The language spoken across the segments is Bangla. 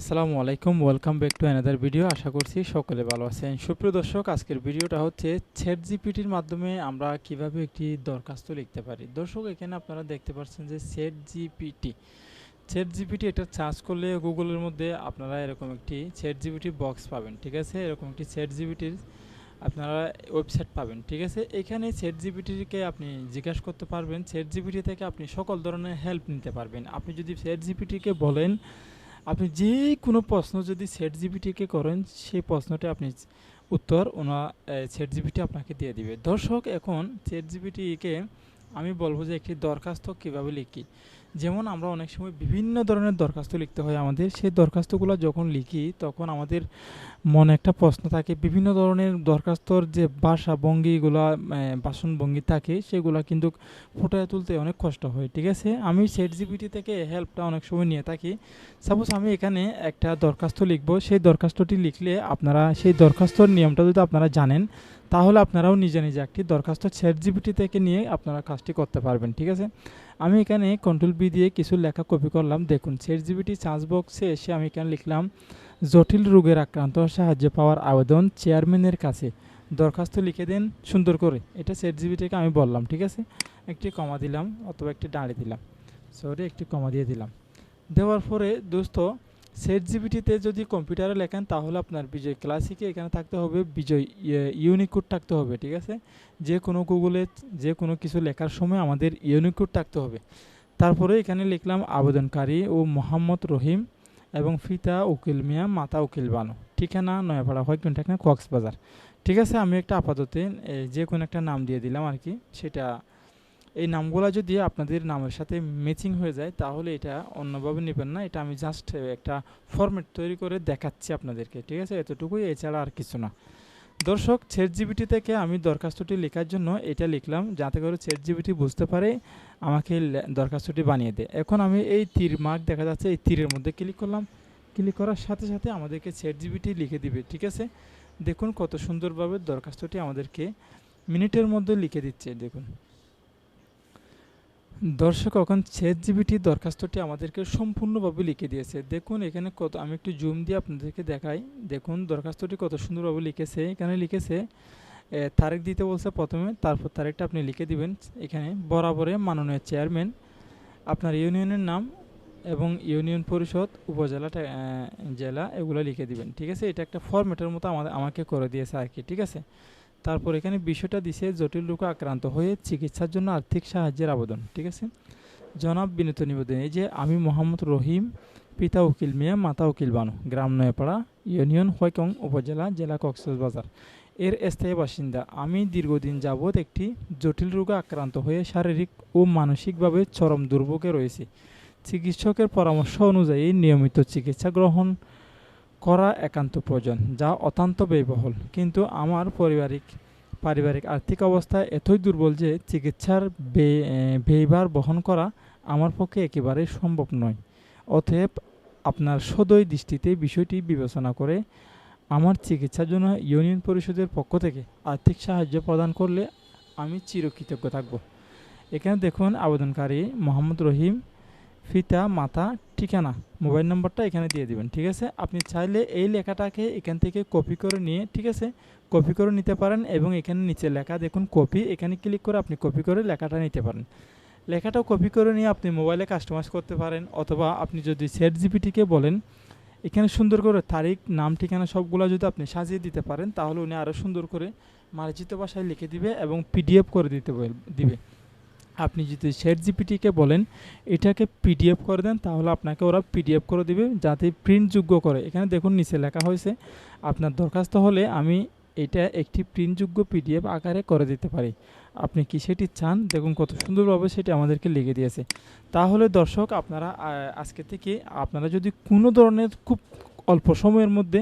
আসসালামু আলাইকুম welcome back to another video আশা করছি সকলে ভালো আছেন। সুপ্রিয় দর্শক, আজকের ভিডিওটা হচ্ছে ছেট জিপিটির মাধ্যমে আমরা কীভাবে একটি দরখাস্ত লিখতে পারি। দর্শক, এখানে আপনারা দেখতে পাচ্ছেন যে সেট জিপিটি সেট জিপিটি এটা চার্জ করলে গুগলের মধ্যে আপনারা এরকম একটি সেট জিপিটি বক্স পাবেন, ঠিক আছে? এরকম একটি সেট জিপিটির আপনারা ওয়েবসাইট পাবেন, ঠিক আছে? এখানে সেট জিপিটিকে আপনি জিজ্ঞাসা করতে পারবেন। সেট জিপিটি থেকে আপনি সকল ধরনের হেল্প নিতে পারবেন। আপনি যদি সেট জিপিটিকে বলেন আপনি যে কোনো প্রশ্ন যদি সেট জিবিটিকে করেন, সেই প্রশ্নটা আপনি উত্তর ওনা সেট জিবিটি আপনাকে দিয়ে দিবে। দর্শক, এখন সেট জিবিটিকে আমি বলব যে একটি দরখাস্ত কীভাবে লিখি। যেমন আমরা অনেক সময় বিভিন্ন ধরনের দরখাস্ত লিখতে হয় আমাদের। সেই দরখাস্তগুলো যখন লিখি, তখন আমাদের মনে একটা প্রশ্ন থাকে, বিভিন্ন ধরনের দরখাস্তর যে ভাষা ভঙ্গিগুলো বাসন ভঙ্গি থাকে, সেগুলো কিন্তু ফুটায় তুলতে অনেক কষ্ট হয়, ঠিক আছে? আমি সেট জিপিটি থেকে হেল্পটা অনেক সময় নিয়ে থাকি। সাপোজ আমি এখানে একটা দরখাস্ত লিখব, সেই দরখাস্তটি লিখলে আপনারা, সেই দরখাস্তর নিয়মটা যদি আপনারা জানেন, তাহলে আপনারাও নিজে নিজে একটি দরখাস্ত সেট জিপিটি থেকে নিয়ে আপনারা কাজটি করতে পারবেন, ঠিক আছে? আমি এখানে কন্ট্রোল বি দিয়ে কিছু লেখা কপি করলাম। দেখুন সেট জিপিটি চার্জ বক্সে এসে আমি এখানে লিখলাম জটিল রোগের আক্রান্ত সাহায্য পাওয়ার আবেদন চেয়ারম্যানের কাছে। দরখাস্ত লিখে দেন সুন্দর করে। এটা সেট জিবিটিকে আমি বললাম, ঠিক আছে? একটি কমা দিলাম অথবা একটি দাঁড়িয়ে দিলাম। সরি একটি কমা দিয়ে দিলাম। দেওয়ার পরে, দোস্ত সেট জিবিটিতে যদি কম্পিউটারে লেখেন, তাহলে আপনার বিজয় ক্লাসিকে এখানে থাকতে হবে, বিজয় ইউনিকোড থাকতে হবে, ঠিক আছে? যে কোনো গুগলে যে কোনো কিছু লেখার সময় আমাদের ইউনিকোড থাকতে হবে। তারপরে এখানে লিখলাম, আবেদনকারী ও মোহাম্মদ রহিম এবং ফিতা উকিল মিয়া, মাতা উকিল বানু। ঠিকানা নয়াপাড়া হয় কোনটা এখানে কক্সবাজার। ঠিক আছে, আমি একটা আপাতত যে কোনো একটা নাম দিয়ে দিলাম আর কি, সেটা এই নামগুলো যদি আপনাদের নামের সাথে ম্যাচিং হয়ে যায়, তাহলে এটা অন্যভাবে নেবেন না। এটা আমি জাস্ট একটা ফর্মেট তৈরি করে দেখাচ্ছি আপনাদেরকে। ঠিক আছে, এতটুকুই, এছাড়া আর কিছু না। দর্শক ছেট জিবিটি থেকে আমি দরখাস্তটি লেখার জন্য এটা লিখলাম যাতে করে ছেট জিবিটি বুঝতে পারে আমাকে দরখাস্তটি বানিয়ে দেয়। এখন আমি এই তীর মার্ক দেখা যাচ্ছে, এই তীরের মধ্যে ক্লিক করলাম। ক্লিক করার সাথে সাথে আমাদেরকে ছেট জিবিটি লিখে দিবে, ঠিক আছে? দেখুন কত সুন্দরভাবে দরখাস্তটি আমাদেরকে মিনিটের মধ্যে লিখে দিচ্ছে, দেখুন। দর্শক, এখন ছেদ জিবিটি দরখাস্তটি আমাদেরকে সম্পূর্ণভাবে লিখে দিয়েছে। দেখুন, এখানে কত, আমি একটু জুম দিয়ে আপনাদেরকে দেখাই। দেখুন, দরখাস্তটি কত সুন্দরভাবে লিখেছে। এখানে লিখেছে তারিখ দিতে বলছে প্রথমে, তারপর তারিখটা আপনি লিখে দিবেন। এখানে বরাবরে মাননীয় চেয়ারম্যান, আপনার ইউনিয়নের নাম এবং ইউনিয়ন পরিষদ উপজেলাটা জেলা, এগুলো লিখে দিবেন। ঠিক আছে? এটা একটা ফরম্যাটের মতো আমাদের, আমাকে করে দিয়েছে আর কি। ঠিক আছে? তারপর এখানে বিষয়টা দিছে জটিল রোগে আক্রান্ত হয়ে চিকিৎসার জন্য আর্থিক সাহায্যের আবেদন, ঠিক আছে? জনাব বিনীত নিবেদন, এই যে আমি মোহাম্মদ রহিম, পিতা উকিল মিয়া, মাতা উকিল বানু, গ্রাম নয়াপাড়া, ইউনিয়ন হয়কং উপজেলা, জেলা কক্সবাজার। এর স্থায়ী বাসিন্দা, আমি দীর্ঘদিন যাবৎ একটি জটিল রোগে আক্রান্ত হয়ে শারীরিক ও মানসিকভাবে চরম দুর্ভোগে রয়েছি। চিকিৎসকের পরামর্শ অনুযায়ী নিয়মিত চিকিৎসা গ্রহণ করা একান্ত প্রয়োজন, যা অত্যন্ত ব্যয়বহুল। কিন্তু আমার পারিবারিক পারিবারিক আর্থিক অবস্থা এতই দুর্বল যে চিকিৎসার ব্যয়ভার বহন করা আমার পক্ষে একেবারেই সম্ভব নয়। অতএব আপনার সদয় দৃষ্টিতে বিষয়টি বিবেচনা করে আমার চিকিৎসার জন্য ইউনিয়ন পরিষদের পক্ষ থেকে আর্থিক সাহায্য প্রদান করলে আমি চিরকৃতজ্ঞ থাকব। এখানে দেখুন আবেদনকারী মোহাম্মদ রহিম ফিতা, মাথা, ঠিকানা। মোবাইল নম্বরটা এখানে দিয়ে দিবেন, ঠিক আছে? আপনি চাইলে এই লেখাটাকে এখান থেকে কপি করে নিয়ে, ঠিক আছে? কপি করে নিতে পারেন এবং এখানে নিচে লেখা দেখুন কপি, এখানে ক্লিক করে আপনি কপি করে লেখাটা নিতে পারেন। লেখাটাও কপি করে নিয়ে আপনি মোবাইলে কাস্টমাইজ করতে পারেন অথবা আপনি যদি সেট জিপিটিকে বলেন, এখানে সুন্দর করে তারিখ, নাম, ঠিকানা সবগুলো যদি আপনি সাজিয়ে দিতে পারেন, তাহলে উনি আরও সুন্দর করে মার্জিত ভাষায় লিখে দিবে এবং পিডিএফ করে দিতে দিবে। আপনি যদি শেট জিপিটিকে বলেন, এটাকে পিডিএফ করে দেন, তাহলে আপনাকে ওরা পিডিএফ করে দিবে, যাতে প্রিন্টযোগ্য করে। এখানে দেখুন, নিচে লেখা হয়েছে, আপনার দরখাস্ত হলে আমি এটা একটি প্রিন্টযোগ্য পিডিএফ আকারে করে দিতে পারি। আপনি কি সেটি চান? দেখুন, কত সুন্দরভাবে সেটি আমাদেরকে লিখে দিয়েছে। তাহলে দর্শক, আপনারা আজকে থেকে আপনারা যদি কোনো ধরনের খুব অল্প সময়ের মধ্যে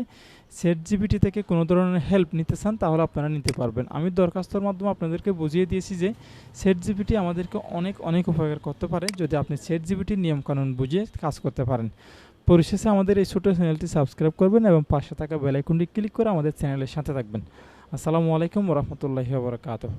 সেট জিবিটি থেকে কোনো ধরনের হেল্প নিতে চান, তাহলে আপনারা নিতে পারবেন। আমি দরখাস্তর মাধ্যমে আপনাদেরকে বুঝিয়ে দিয়েছি যে সেট জিবিটি আমাদেরকে অনেক অনেক উপকার করতে পারে যদি আপনি সেট জিবিটির নিয়মকানুন বুঝে কাজ করতে পারেন। পরিশেষে আমাদের এই ছোটো চ্যানেলটি সাবস্ক্রাইব করবেন এবং পাশে থাকা বেলাইকনটি ক্লিক করে আমাদের চ্যানেলের সাথে থাকবেন। আসসালামু আলাইকুম রহমতুল্লাহি বরকাতহ।